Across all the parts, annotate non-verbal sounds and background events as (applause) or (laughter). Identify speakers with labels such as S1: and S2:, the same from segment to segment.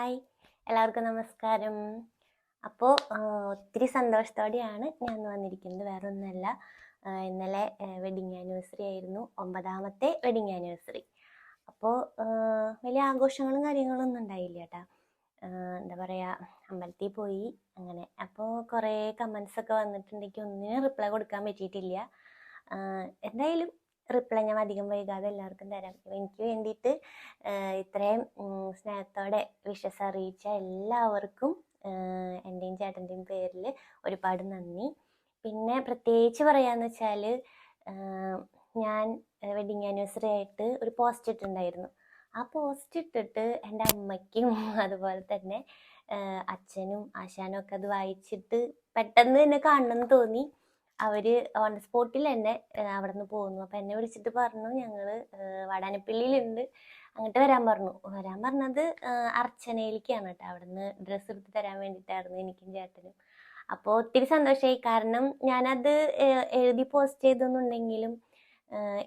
S1: Hi. എല്ലാവർക്കും നമസ്കാരം. അപ്പോൾ ഒത്തിരി സന്തോഷത്തോടെയാണ് ഞാൻ വന്നിരിക്കുന്നത്. വേറെ ഒന്നുമല്ല ഇന്നലെ വെഡിങ് ആനിവേഴ്സറി ആയിരുന്നു. ഒമ്പതാമത്തെ വെഡിങ് ആനിവേഴ്സറി അപ്പോൾ വലിയ ആഘോഷങ്ങളും കാര്യങ്ങളും ഒന്നും ഉണ്ടായില്ല കേട്ടാ. എന്താ പറയുക അമ്പലത്തിൽ പോയി അങ്ങനെ. അപ്പോൾ കുറേ കമൻസ് ഒക്കെ വന്നിട്ടുണ്ടെങ്കിൽ ഒന്നിനും റിപ്ലൈ കൊടുക്കാൻ പറ്റിയിട്ടില്ല. എന്തായാലും റിപ്ലൈ ഞാൻ അധികം വൈകാതെ എല്ലാവർക്കും തരാം. എനിക്ക് വേണ്ടിയിട്ട് ഇത്രയും സ്നേഹത്തോടെ വിഷസ് അറിയിച്ച എല്ലാവർക്കും എന്റെയും ചേട്ടന്റെയും പേരിൽ ഒരുപാട് നന്ദി. പിന്നെ പ്രത്യേകിച്ച് പറയാന്ന് വെച്ചാൽ ഞാൻ വെഡിങ് ആനിവേഴ്സറി ആയിട്ട് ഒരു പോസ്റ്റ് ഇട്ടിട്ടുണ്ടായിരുന്നു. ആ പോസ്റ്റ് ഇട്ടിട്ട് എന്റെ അമ്മയ്ക്കും (laughs) അതുപോലെ തന്നെ അച്ഛനും ആശാനും ഒക്കെ അത് വായിച്ചിട്ട് പെട്ടെന്ന് തന്നെ കാണണമെന്ന് തോന്നി. അവർ ഓൺ ദ സ്പോട്ടിൽ തന്നെ അവിടുന്ന് പോന്നു. അപ്പം എന്നെ വിളിച്ചിട്ട് പറഞ്ഞു ഞങ്ങൾ വടാനപ്പള്ളിയിലുണ്ട്. അങ്ങോട്ട് വരാൻ പറഞ്ഞു. വരാൻ പറഞ്ഞത് അർച്ചനയിലേക്കാണ് കേട്ടോ അവിടുന്ന് ഡ്രസ്സ് എടുത്ത് തരാൻ വേണ്ടിയിട്ടായിരുന്നു എനിക്കും ചേട്ടനും. അപ്പോൾ ഒത്തിരി സന്തോഷമായി കാരണം ഞാനത് എഴുതി പോസ്റ്റ് ചെയ്തെന്നുണ്ടെങ്കിലും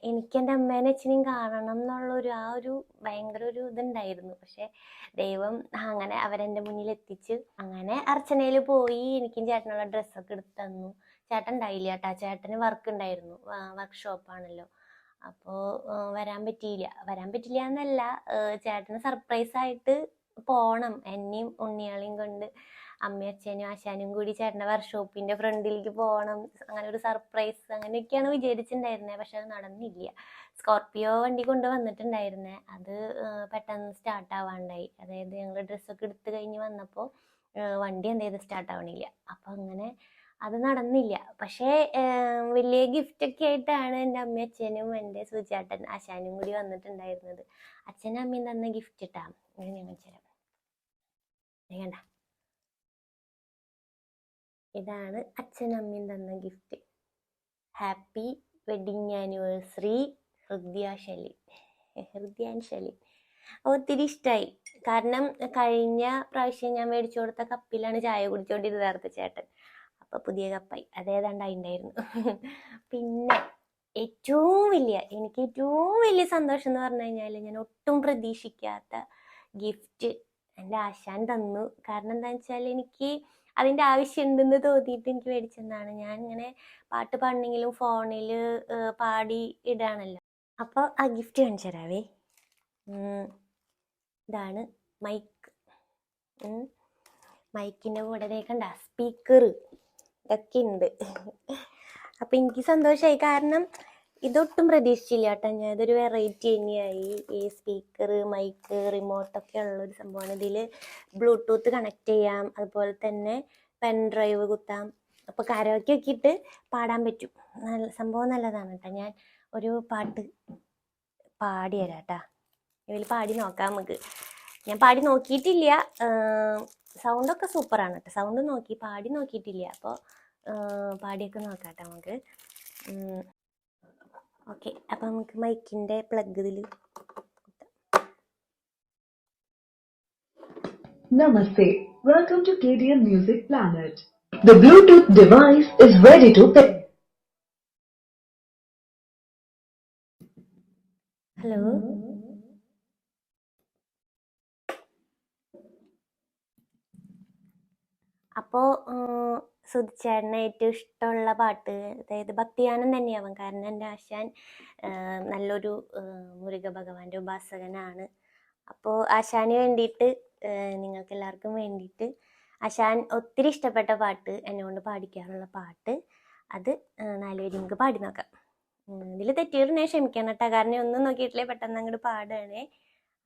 S1: എനിക്ക് എന്റെ അമ്മേനെ അച്ഛനെയും കാണണം എന്നുള്ളൊരു ആ ഒരു ഭയങ്കര ഒരു ഇതുണ്ടായിരുന്നു. പക്ഷെ ദൈവം അങ്ങനെ അവരെന്റെ മുന്നിൽ എത്തിച്ച് അങ്ങനെ അർച്ചനയിൽ പോയി എനിക്കും ചേട്ടനുള്ള ഡ്രസ്സൊക്കെ എടുത്തു തന്നു. ചേട്ടൻ ഉണ്ടായില്ല കേട്ടോ ചേട്ടന് വർക്ക് ഉണ്ടായിരുന്നു. വർക്ക്ഷോപ്പാണല്ലോ അപ്പോൾ വരാൻ പറ്റിയില്ല. വരാൻ പറ്റില്ല എന്നല്ല. ചേട്ടന് സർപ്രൈസ് ആയിട്ട് പോണം. എന്നെയും ഉണ്ണിയാളെയും കൊണ്ട് അമ്മയും അച്ഛനും ആശാനും കൂടി ചേട്ടന്റെ വർക്ക്ഷോപ്പിന്റെ ഫ്രണ്ടിലേക്ക് പോകണം അങ്ങനെ ഒരു സർപ്രൈസ് അങ്ങനെയൊക്കെയാണ് വിചാരിച്ചിട്ടുണ്ടായിരുന്നത് പക്ഷെ അത് നടന്നില്ല. സ്കോർപ്പിയോ വണ്ടി കൊണ്ട് വന്നിട്ടുണ്ടായിരുന്നേ. അത് പെട്ടെന്ന് സ്റ്റാർട്ട് ആവാണ്ടായി. അതായത് ഞങ്ങൾ ഡ്രസ്സൊക്കെ എടുത്തു കഴിഞ്ഞ് വന്നപ്പോൾ വണ്ടി എന്ത് ചെയ്ത് സ്റ്റാർട്ട് ആവണില്ല. അപ്പം അങ്ങനെ അത് നടന്നില്ല. പക്ഷേ വലിയ ഗിഫ്റ്റ് ഒക്കെ ആയിട്ടാണ് എന്റെ അമ്മ അച്ഛനും എന്റെ സുചാട്ടൻ ആശാനും കൂടി വന്നിട്ടുണ്ടായിരുന്നത്. അച്ഛനും അമ്മയും തന്ന ഗിഫ്റ്റ് ഇട്ടാ. ഞാൻ ദേ കണ്ട. ഇതാണ് അച്ഛനും അമ്മയും തന്ന ഗിഫ്റ്റ് ഹാപ്പി വെഡിങ് ആനിവേഴ്സറി ഹൃദ്യാശലി ഹൃദ്യാഞ്ജലി ഒത്തിരി ഇഷ്ടമായി കാരണം കഴിഞ്ഞ പ്രാവശ്യം ഞാൻ മേടിച്ചു കൊടുത്ത കപ്പിലാണ് ചായ കുടിച്ചോണ്ടിരുന്നത് നേരത്തെ ചേട്ടൻ. അപ്പൊ പുതിയ കപ്പായി അതേതാണ്ട് ഉണ്ടായിരുന്നു (laughs) പിന്നെ ഏറ്റവും വലിയ എനിക്ക് ഏറ്റവും വലിയ സന്തോഷം എന്ന് പറഞ്ഞു കഴിഞ്ഞാൽ ഞാൻ ഒട്ടും പ്രതീക്ഷിക്കാത്ത ഗിഫ്റ്റ് എന്റെ ആശാൻ തന്നു. കാരണം എന്താണെന്ന് വെച്ചാൽ എനിക്ക് അതിന്റെ ആവശ്യം ആവശ്യമുണ്ടെന്ന് തോന്നിയിട്ട് എനിക്ക് മേടിച്ചെന്നാണ്. ഞാൻ ഇങ്ങനെ പാട്ട് പാടണമെങ്കിലും ഫോണിൽ പാടി ഇടാണല്ലോ. അപ്പോൾ ആ ഗിഫ്റ്റ് കാണിച്ചു തരാവേ. ഇതാണ് മൈക്ക് മൈക്കിന്റെ കൂടെ കണ്ട സ്പീക്കർ ഇതൊക്കെ ഉണ്ട് അപ്പം എനിക്ക് സന്തോഷമായി കാരണം ഇതൊട്ടും പ്രതീക്ഷിച്ചില്ല കേട്ടോ. ഞാൻ ഇതൊരു വെറൈറ്റി തന്നെയായി. ഈ സ്പീക്കർ മൈക്ക് റിമോട്ടൊക്കെ ഉള്ളൊരു സംഭവമാണ്. ഇതിൽ ബ്ലൂടൂത്ത് കണക്ട് ചെയ്യാം. അതുപോലെ തന്നെ പെൻ ഡ്രൈവ് കുത്താം. അപ്പോൾ കരോക്കെ ഒക്കെയിട്ട് പാടാൻ പറ്റും. നല്ല സംഭവം നല്ലതാണ് കേട്ടോ. ഞാൻ ഒരു പാട്ട് പാടി തരാം കേട്ടാ ഇതിൽ പാടി നോക്കാം നമുക്ക്. ഞാൻ പാടി നോക്കിയിട്ടില്ല. സൗണ്ടൊക്കെ സൂപ്പറാണ് കേട്ടോ സൗണ്ട് നോക്കി പാടി നോക്കിയിട്ടില്ല അപ്പോൾ പാടിയൊക്കെ നോക്കാം കേട്ടോ നമുക്ക് ഓക്കെ അപ്പം നമുക്ക് മൈക്കിന്റെ പ്ലഗ് ഇതിൽ
S2: Namaste. Welcome to KDM Music Planet. The Bluetooth device is ready to pair.
S1: Hello അപ്പോൾ സുധിച്ചേട്ടന് ഏറ്റവും ഇഷ്ടമുള്ള പാട്ട് അതായത് ഭക്തിയാനം തന്നെയാവും. കാരണം എന്റെ ആശാൻ നല്ലൊരു മുരുക ഭഗവാന്റെ ഉപാസകനാണ്. അപ്പോൾ ആശാന് വേണ്ടിയിട്ട് നിങ്ങൾക്ക് എല്ലാവർക്കും വേണ്ടിയിട്ട് ആശാൻ ഒത്തിരി ഇഷ്ടപ്പെട്ട പാട്ട് എന്നെ പാടിക്കാറുള്ള പാട്ട് അത് നാല് നാലുപേരും നമുക്ക് പാടി നോക്കാം. ഇതിൽ തെറ്റിയൊരു ക്ഷമിക്കണം കേട്ടോ. കാരണം ഒന്നും നോക്കിയിട്ടില്ലേ പെട്ടെന്ന് അങ്ങോട്ട് പാടുകയാണേ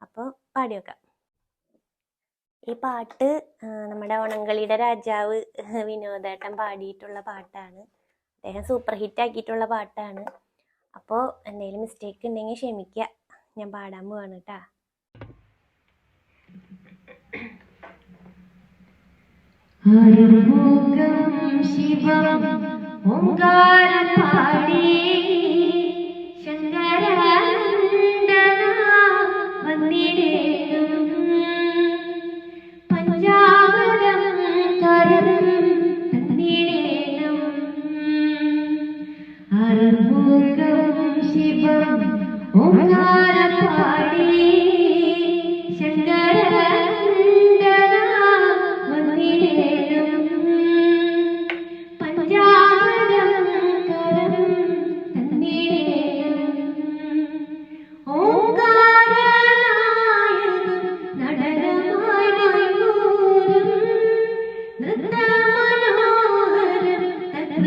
S1: അപ്പോൾ പാടി വെക്കാം ഈ പാട്ട് നമ്മുടെ ഓണങ്കളിയുടെ രാജാവ് വിനോദേട്ടൻ പാടിയിട്ടുള്ള പാട്ടാണ്. അദ്ദേഹം സൂപ്പർ ഹിറ്റ് ആക്കിയിട്ടുള്ള പാട്ടാണ്. അപ്പോൾ എന്തെങ്കിലും മിസ്റ്റേക്ക് ഉണ്ടെങ്കിൽ ക്ഷമിക്കുക ഞാൻ പാടാൻ പോവാണ് കേട്ടാ
S3: ശിവം ഓങ്കാരം പാടി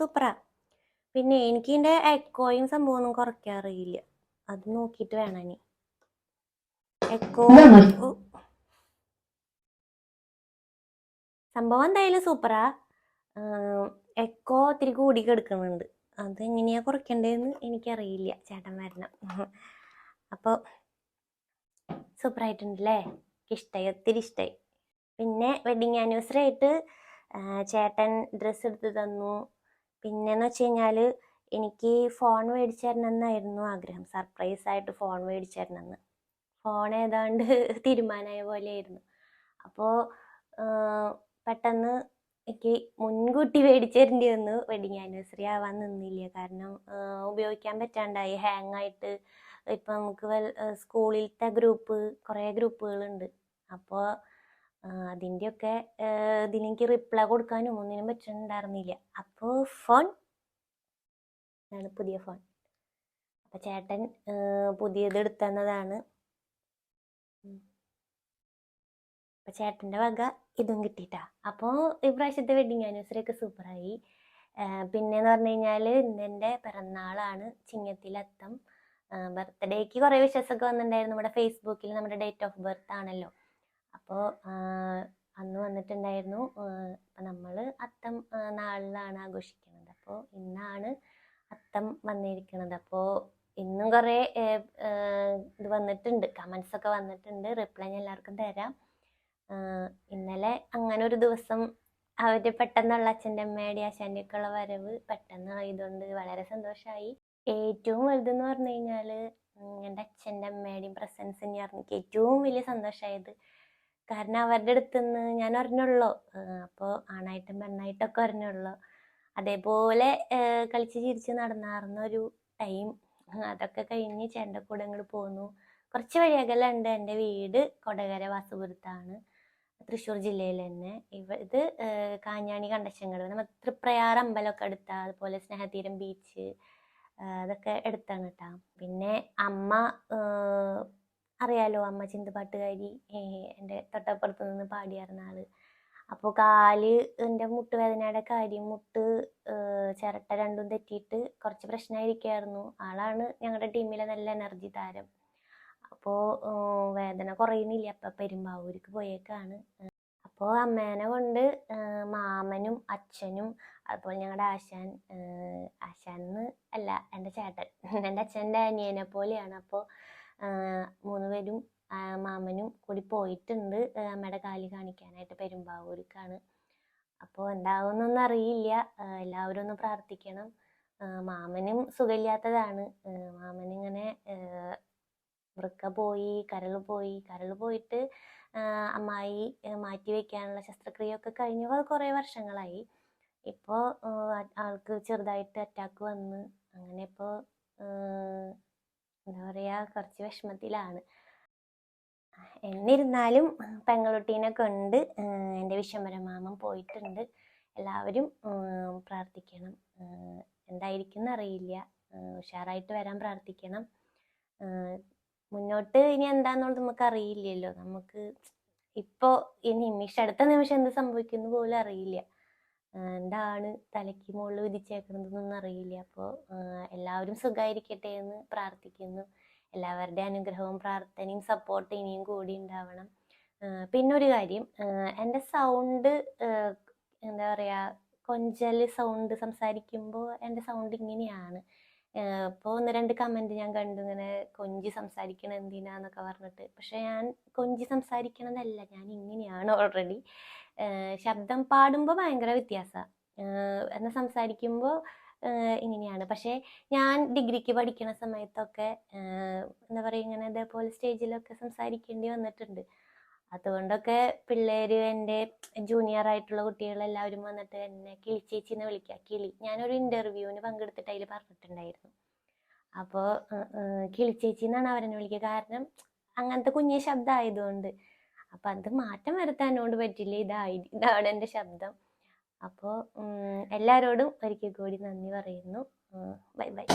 S1: സൂപ്പറാ പിന്നെ എനിക്ക് ഇതിന്റെ എക്കോയും സംഭവമൊന്നും കുറയ്ക്കാൻ അറിയില്ല അത് നോക്കിയിട്ട് വേണം ഇനി. എക്കോ. സംഭവം എന്തായാലും സൂപ്പറാ എക്കോ ഒത്തിരി കൂടി കിടക്കുന്നുണ്ട്. അത് എങ്ങനെയാ കുറയ്ക്കണ്ടേന്ന് എനിക്കറിയില്ല. ചേട്ടൻ വരണം. അപ്പോൾ സൂപ്പറായിട്ടുണ്ടല്ലേ ഇഷ്ടമായി ഒത്തിരി ഇഷ്ടമായി പിന്നെ വെഡിങ് ആനിവേഴ്സറി ആയിട്ട് ചേട്ടൻ ഡ്രസ്സ് എടുത്ത് തന്നു. പിന്നെന്ന് വെച്ച് കഴിഞ്ഞാൽ എനിക്ക് ഫോൺ മേടിച്ചു തരണം ആഗ്രഹം. സർപ്രൈസ് ആയിട്ട് ഫോൺ മേടിച്ചു ഫോൺ ഏതാണ്ട് (laughs) തീരുമാനമായ പോലെയായിരുന്നു. അപ്പോൾ പെട്ടെന്ന് എനിക്ക് മുൻകൂട്ടി മേടിച്ചേരേണ്ടി വന്നു. വെഡിങ് ആനിവേഴ്സറി ആവാൻ നിന്നില്ല. കാരണം ഉപയോഗിക്കാൻ പറ്റാണ്ടായി. ഹാങ് ആയിട്ട് ഇപ്പം നമുക്ക് സ്കൂളിലത്തെ ഗ്രൂപ്പ് കുറേ ഗ്രൂപ്പുകളുണ്ട് അപ്പോൾ അതിന്റെയൊക്കെ ഇതിലെനിക്ക് റിപ്ലൈ കൊടുക്കാനും ഒന്നിനും പറ്റുന്നുണ്ടായിരുന്നില്ല അപ്പോൾ ഫോൺ ആണ് പുതിയ ഫോൺ അപ്പം ചേട്ടൻ പുതിയത് എടുത്തന്നതാണ്. അപ്പം ചേട്ടന്റെ വക ഇതും കിട്ടിയിട്ടാ അപ്പോൾ ഇപ്രാവശ്യത്തെ വെഡിങ് ആനിവേഴ്സറി ഒക്കെ സൂപ്പറായി പിന്നെന്ന് പറഞ്ഞു കഴിഞ്ഞാൽ ഇന്നെന്റെ പിറന്നാളാണ് ചിങ്ങത്തിലത്തം. ബർത്ത്ഡേക്ക് കുറേ വിശ്വാസമൊക്കെ വന്നിട്ടുണ്ടായിരുന്നു നമ്മുടെ ഫേസ്ബുക്കിൽ നമ്മുടെ ഡേറ്റ് ഓഫ് ബർത്ത് ആണല്ലോ. അപ്പോൾ അന്ന് വന്നിട്ടുണ്ടായിരുന്നു അപ്പം നമ്മൾ അത്തം നാളിലാണ് ആഘോഷിക്കുന്നത്. അപ്പോൾ ഇന്നാണ് അത്തം വന്നിരിക്കുന്നത്. അപ്പോൾ ഇന്നും കുറേ ഇത് വന്നിട്ടുണ്ട്. കമൻസ് ഒക്കെ വന്നിട്ടുണ്ട്. റിപ്ലൈ ഞാൻ എല്ലാവർക്കും തരാം. ഇന്നലെ അങ്ങനെ ഒരു ദിവസം അവർ പെട്ടെന്നുള്ള അച്ഛന്റെ അമ്മയുടെ ആശാന്റെ ഒക്കെ ഉള്ള വരവ് പെട്ടെന്ന് ആയതുകൊണ്ട് വളരെ സന്തോഷമായി ഏറ്റവും വലുതെന്ന് പറഞ്ഞു കഴിഞ്ഞാൽ എന്റെ അച്ഛന്റെ അമ്മയുടെയും പ്രസൻസ് തന്നെയായിരുന്നു എനിക്ക് ഏറ്റവും വലിയ സന്തോഷമായത് കാരണം അവരുടെ അടുത്ത് നിന്ന് ഞാൻ അറിഞ്ഞുള്ളൂ. അപ്പോൾ ആണായിട്ടും പെണ്ണായിട്ടൊക്കെ അറിഞ്ഞുള്ളൂ. അതേപോലെ കളിച്ച് ചിരിച്ച് നടന്നാർന്ന ഒരു ടൈം അതൊക്കെ കഴിഞ്ഞ് ചേട്ടന്റെ കൂടെ അങ്ങോട്ട് പോന്നു. കുറച്ച് വഴി അകലുണ്ട് എന്റെ വീട് കൊടകര വാസുപുരത്താണ്. തൃശ്ശൂർ ജില്ലയിൽ തന്നെ. ഇവ ഇത് കാഞ്ഞാണി കണ്ടശങ്കട് നമ്മൾ തൃപ്രയാർ അമ്പലമൊക്കെ എടുത്ത അതുപോലെ സ്നേഹതീരം ബീച്ച് അതൊക്കെ എടുത്താണ് കേട്ടോ പിന്നെ അമ്മ അറിയാലോ അമ്മ ചിന്തപാട്ടുകാരി എന്റെ തൊട്ടപ്പുറത്ത് നിന്ന് പാടിയായിരുന്ന ആൾ. അപ്പോൾ കാൽ എന്റെ മുട്ടുവേദനയുടെ കാര്യം മുട്ട് ചിരട്ട രണ്ടും തെറ്റിയിട്ട് കുറച്ച് പ്രശ്നമായിരിക്കുമായിരുന്നു ആളാണ് ഞങ്ങളുടെ ടീമിലെ നല്ല എനർജി താരം. അപ്പോൾ വേദന കുറയുന്നില്ല. അപ്പം പെരുമ്പാവൂർക്ക് പോയേക്കാണ്. അപ്പോൾ അമ്മേനെ കൊണ്ട് മാമനും അച്ഛനും അതുപോലെ ഞങ്ങളുടെ ആശാൻ ആശാൻ അല്ല എന്റെ ചേട്ടൻ എന്റെ അച്ഛന്റെ അനിയനെ പോലെയാണ്. അപ്പോൾ മൂന്ന് പേരും ആ, മാമനും കൂടി പോയിട്ടുണ്ട്. അമ്മയുടെ കാൽ കാണിക്കാനായിട്ട് പെരുമ്പാവൂർക്കാണ്. അപ്പോൾ എന്താവുമെന്നൊന്നും അറിയില്ല. എല്ലാവരും ഒന്ന് പ്രാർത്ഥിക്കണം. മാമനും സുഖമില്ലാത്തതാണ്. മാമനിങ്ങനെ വൃക്ക പോയി കരൾ പോയി. കരൾ പോയിട്ട് അമ്മായി മാറ്റി വെക്കാനുള്ള ശസ്ത്രക്രിയയൊക്കെ കഴിഞ്ഞ്. കൊ- കുറേ വർഷങ്ങളായി. ഇപ്പോൾ ആൾക്ക് ചെറുതായിട്ട് അറ്റാക്ക് വന്ന് അങ്ങനെ ഇപ്പോൾ എന്താ പറയുക കുറച്ച് വിഷമത്തിലാണ്. എന്നിരുന്നാലും പെങ്ങളുട്ടീനെ കൊണ്ട് എന്റെ വിശ്വംഭരമാമൻ പോയിട്ടുണ്ട്. എല്ലാവരും പ്രാർത്ഥിക്കണം. എന്തായിരിക്കും അറിയില്ല. ഉഷാറായിട്ട് വരാൻ പ്രാർത്ഥിക്കണം. മുന്നോട്ട് ഇനി എന്താന്നുള്ളത് നമുക്ക് അറിയില്ലല്ലോ. നമുക്ക് ഇപ്പോൾ ഈ നിമിഷം അടുത്ത നിമിഷം എന്ത് സംഭവിക്കുന്നു പോലും അറിയില്ല. എന്താണ് തലയ്ക്ക് മുകളിൽ വിധിച്ചേക്കുന്നതെന്നൊന്നും അറിയില്ല അപ്പോൾ എല്ലാവരും സുഖമായിരിക്കട്ടെ എന്ന് പ്രാർത്ഥിക്കുന്നു. എല്ലാവരുടെ അനുഗ്രഹവും പ്രാർത്ഥനയും സപ്പോർട്ട് ഇനിയും കൂടി ഉണ്ടാവണം. പിന്നൊരു കാര്യം എന്റെ സൗണ്ട് എന്താ പറയുക കൊഞ്ചൽ സൗണ്ട് സംസാരിക്കുമ്പോൾ എന്റെ സൗണ്ട് ഇങ്ങനെയാണ്. ഇപ്പോൾ ഒന്ന് രണ്ട് കമന്റ് ഞാൻ കണ്ടു ഇങ്ങനെ കൊഞ്ചി സംസാരിക്കണം എന്തിനാന്നൊക്കെ പറഞ്ഞിട്ട്. പക്ഷെ ഞാൻ കൊഞ്ചി സംസാരിക്കണതല്ല ഞാൻ ഇങ്ങനെയാണ് ഓൾറെഡി ശബ്ദം പാടുമ്പോൾ ഭയങ്കര വ്യത്യാസമാണ് എന്നെ സംസാരിക്കുമ്പോൾ ഇങ്ങനെയാണ്. പക്ഷേ ഞാൻ ഡിഗ്രിക്ക് പഠിക്കുന്ന സമയത്തൊക്കെ എന്താ പറയുക ഇങ്ങനെ ഇതേപോലെ സ്റ്റേജിലൊക്കെ സംസാരിക്കേണ്ടി വന്നിട്ടുണ്ട്. അതുകൊണ്ടൊക്കെ പിള്ളേർ എന്റെ ജൂനിയർ ആയിട്ടുള്ള കുട്ടികളെല്ലാവരും വന്നിട്ട് എന്നെ കിളിച്ചേച്ചി എന്ന് വിളിക്കുക കിളി. ഞാനൊരു ഇന്റർവ്യൂവിന് പങ്കെടുത്തിട്ട് അതിൽ പറഞ്ഞിട്ടുണ്ടായിരുന്നു. അപ്പോൾ കിളിച്ചേച്ചി എന്നാണ് അവരെന്നെ വിളിക്കുക കാരണം അങ്ങനത്തെ കുഞ്ഞു ശബ്ദം ആയതുകൊണ്ട് അപ്പം അത് മാറ്റം വരുത്താനോട് പറ്റില്ല ഇതായി ഇതാണ് എന്റെ ശബ്ദം. അപ്പോൾ എല്ലാവരോടും ഒരിക്കൽ കൂടി നന്ദി പറയുന്നു. Bye bye.